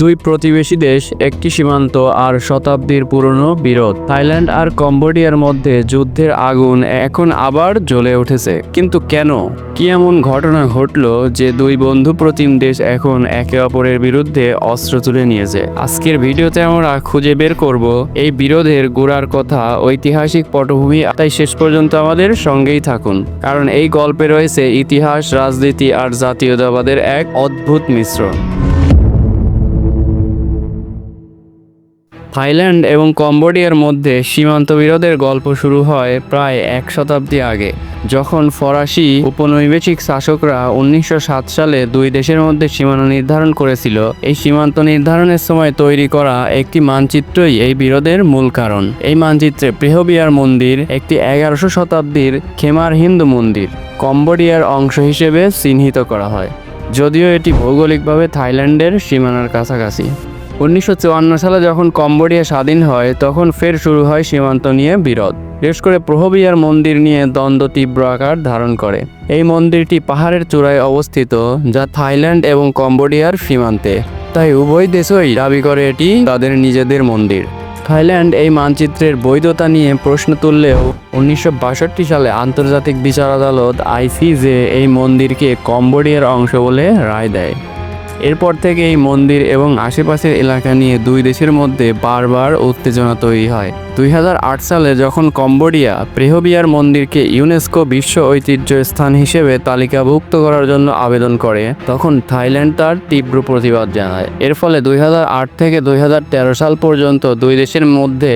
দুই প্রতিবেশী দেশ, একটি সীমান্ত আর শতাব্দীর পুরনো বিরোধ। থাইল্যান্ড আর কম্বোডিয়ার মধ্যে যুদ্ধের আগুন এখন আবার জ্বলে উঠেছে। কিন্তু কেন? কি এমন ঘটনা ঘটলো যে দুই বন্ধু প্রতিম দেশ এখন একে অপরের বিরুদ্ধে অস্ত্র তুলে নিয়েছে? আজকের ভিডিওতে আমরা খুঁজে বের করব এই বিরোধের গোড়ার কথা, ঐতিহাসিক পটভূমি। তাই শেষ পর্যন্ত আমাদের সঙ্গেই থাকুন, কারণ এই গল্পে রয়েছে ইতিহাস, রাজনীতি আর জাতীয়তাবাদের এক অদ্ভুত মিশ্রণ। থাইল্যান্ড এবং কম্বোডিয়ার মধ্যে সীমান্ত বিরোধের গল্প শুরু হয় প্রায় এক শতাব্দী আগে, যখন ফরাসি উপনৈবেশিক শাসকরা উনিশশো সাত সালে দুই দেশের মধ্যে সীমানা নির্ধারণ করেছিল। এই সীমান্ত নির্ধারণের সময় তৈরি করা একটি মানচিত্রই এই বিরোধের মূল কারণ। এই মানচিত্রে প্রেহবিয়ার মন্দির, একটি এগারোশো শতাব্দীর খেমার হিন্দু মন্দির, কম্বোডিয়ার অংশ হিসেবে চিহ্নিত করা হয়, যদিও এটি ভৌগোলিকভাবে থাইল্যান্ডের সীমানার কাছাকাছি। উনিশশো চুয়ান্ন সালে যখন কম্বোডিয়া স্বাধীন হয়, তখন ফের শুরু হয় সীমান্ত নিয়ে বিরোধ। বিশেষ করে প্রহবিয়ার মন্দির নিয়ে দ্বন্দ্ব তীব্র আকার ধারণ করে। এই মন্দিরটি পাহাড়ের চূড়ায় অবস্থিত, যা থাইল্যান্ড এবং কম্বোডিয়ার সীমান্তে। তাই উভয় দেশই দাবি করে এটি তাদের নিজেদের মন্দির। থাইল্যান্ড এই মানচিত্রের বৈধতা নিয়ে প্রশ্ন তুললেও, উনিশশো বাষট্টি সালে আন্তর্জাতিক বিচার আদালত আইসিজে এই মন্দিরকে কম্বোডিয়ার অংশ বলে রায় দেয়। এরপর থেকে এই মন্দির এবং আশেপাশের এলাকা নিয়ে দুই দেশের মধ্যে বারবার উত্তেজনা তৈরি হয়। দুই হাজার আট সালে যখন কম্বোডিয়া প্রেহবিয়ার মন্দিরকে ইউনেস্কো বিশ্ব ঐতিহ্য স্থান হিসেবে তালিকাভুক্ত করার জন্য আবেদন করে, তখন থাইল্যান্ড তার তীব্র প্রতিবাদ জানায়। এর ফলে দুই হাজার আট থেকে দুই হাজার তেরো সাল পর্যন্ত দুই দেশের মধ্যে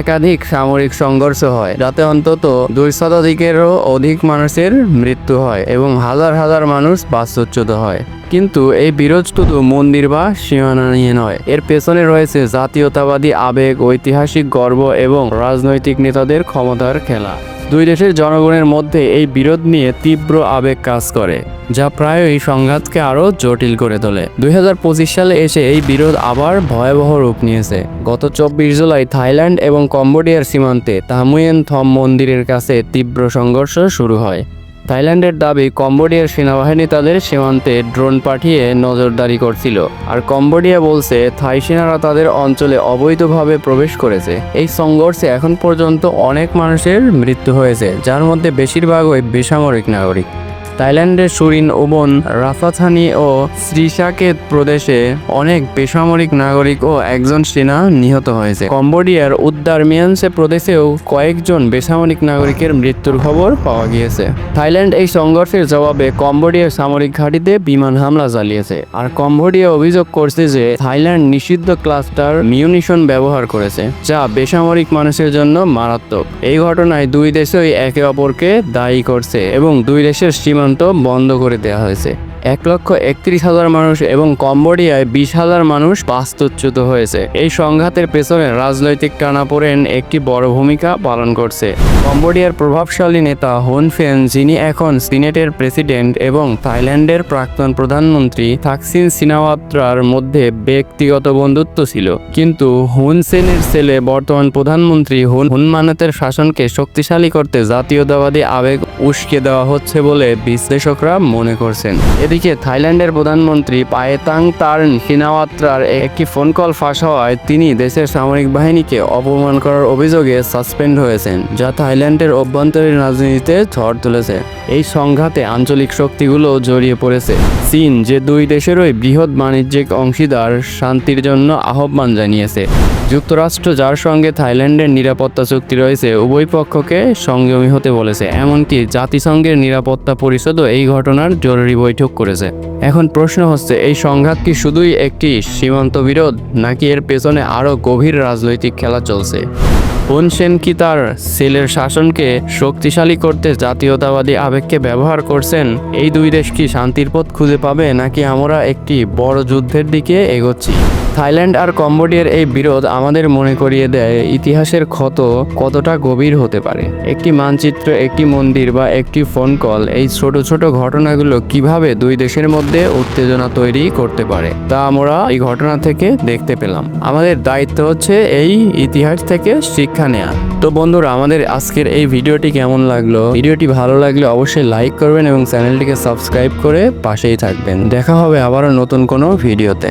একাধিক সামরিক সংঘর্ষ হয়, যাতে অন্তত দুই শতাধিকেরও অধিক মানুষের মৃত্যু হয় এবং হাজার হাজার মানুষ বাস্তুচ্যুত হয়। কিন্তু এই বিরোধ শুধু মন্দির বা সীমানা নিয়ে। নয় এর পেছনে রয়েছে জাতীয়তাবাদী আবেগ, ঐতিহাসিক গর্ব এবং রাজনৈতিক নেতাদের ক্ষমতার খেলা। দুই দেশের জনগণের মধ্যে এই বিরোধ নিয়ে তীব্র আবেগ কাজ করে, যা প্রায়ই সংঘাতকে আরও জটিল করে তোলে। দুই হাজার পঁচিশ সালে এসে এই বিরোধ আবার ভয়াবহ রূপ নিয়েছে। গত চব্বিশ জুলাই থাইল্যান্ড এবং কম্বোডিয়ার সীমান্তে তামুয়েন থম মন্দিরের কাছে তীব্র সংঘর্ষ শুরু হয়। থাইল্যান্ডের দাবি, কম্বোডিয়ার সেনাবাহিনী তাদের সীমান্তে ড্রোন পাঠিয়ে নজরদারি করছিল। আর কম্বোডিয়া বলছে, থাই সেনারা তাদের অঞ্চলে অবৈধভাবে প্রবেশ করেছে। এই সংঘর্ষে এখন পর্যন্ত অনেক মানুষের মৃত্যু হয়েছে, যার মধ্যে বেশিরভাগই বেসামরিক নাগরিক। থাইল্যান্ডের সুরিন ওবন রাফাথানি ও শ্রীসাকেত প্রদেশে অনেক বেসামরিক নাগরিক ও একজন সেনা নিহত হয়েছে। কম্বোডিয়ার উদ্দার মিয়ানসে প্রদেশেও কয়েকজন বেসামরিক নাগরিকের মৃত্যুর খবর পাওয়া গিয়েছে। থাইল্যান্ড এই সংঘর্ষের জবাবে কম্বোডিয়ার সামরিক ঘাঁটিতে বিমান হামলা চালিয়েছে আর কম্বোডিয়া অভিযোগ করছে যে থাইল্যান্ড নিষিদ্ধ ক্লাস্টার মিউনিশন ব্যবহার করেছে, যা বেসামরিক মানুষের জন্য মারাত্মক। এই ঘটনায় দুই দেশই একে অপরকে দায়ী করছে এবং দুই দেশের সীমান্ত বন্ধ করে দেওয়া হয়েছে। এক লক্ষ একত্রিশ হাজার মানুষ এবং কম্বোডিয়ায় বিশ হাজার মানুষ বাস্তুচ্যুত হয়েছে। এই সংঘাতের পেছনে রাজনৈতিক টানাপোড়েন একটি বড় ভূমিকা পালন করছে। কম্বোডিয়ার প্রভাবশালী নেতা হুন ফেন, যিনি এখন সিনেটের প্রেসিডেন্ট এবং থাইল্যান্ডের প্রাক্তন প্রধানমন্ত্রী থাকসিন সিনাওয়াত্রার মধ্যে ব্যক্তিগত বন্ধুত্ব ছিল। কিন্তু হুন সেনের ছেলে বর্তমান প্রধানমন্ত্রী হুন হুনমানতের শাসনকে শক্তিশালী করতে জাতীয়তাবাদী আবেগ উস্কে দেওয়া হচ্ছে বলে বিশ্লেষকরা মনে করছেন। এদিকে থাইল্যান্ডের প্রধানমন্ত্রী পায়েতাং তার্ন সিনাওয়াত্রার একটি ফোন কল ফাঁস হওয়ায় তিনি দেশের সামরিক বাহিনীকে অপমান করার অভিযোগে সাসপেন্ড হয়েছেন, যা থাইল্যান্ডের অভ্যন্তরীণ রাজনীতিতে ঝড় তুলেছে। এই সংঘাতে আঞ্চলিক শক্তিগুলো জড়িয়ে পড়েছে। চীন যে দুই দেশেরই বৃহৎ বাণিজ্যিক অংশীদার, শান্তির জন্য আহ্বান জানিয়েছে। যুক্তরাষ্ট্র, যার সঙ্গে থাইল্যান্ডের নিরাপত্তা চুক্তি রয়েছে, উভয় পক্ষকে সংযমী হতে বলেছে। এমনকি জাতিসংঘের নিরাপত্তা পরিষদও এই ঘটনার জরুরি বৈঠক করেছে। এখন প্রশ্ন হচ্ছে, এই সংঘাত কি শুধুই একটি সীমান্ত বিরোধ, নাকি এর পেছনে আরও গভীর রাজনৈতিক খেলা চলছে? হুন সেন কি তার সেলের শাসনকে শক্তিশালী করতে জাতীয়তাবাদী আবেগকে ব্যবহার করছেন? এই দুই দেশ কি শান্তির পথ খুঁজে পাবে, নাকি আমরা একটি বড় যুদ্ধের দিকে এগোচ্ছি? থাইল্যান্ড আর কম্বোডিয়ার এই বিরোধ আমাদের মনে করিয়ে দেয় ইতিহাসের ক্ষত কতটা গভীর হতে পারে। একটি মানচিত্র, একটি মন্দির বা একটি ফোন কল এই ছোট ছোট ঘটনাগুলো কীভাবে দুই দেশের মধ্যে উত্তেজনা তৈরি করতে পারে তা আমরা এই ঘটনা থেকে দেখতে পেলাম। আমাদের দায়িত্ব হচ্ছে এই ইতিহাস থেকে শিক্ষা নেওয়া তো বন্ধুরা, আমাদের আজকের এই ভিডিওটি কেমন লাগল? ভিডিওটি ভালো লাগলে অবশ্যই লাইক করবেন এবং চ্যানেলটিকে সাবস্ক্রাইব করে পাশেই থাকবেন। দেখা হবে আবারও নতুন কোনো ভিডিওতে।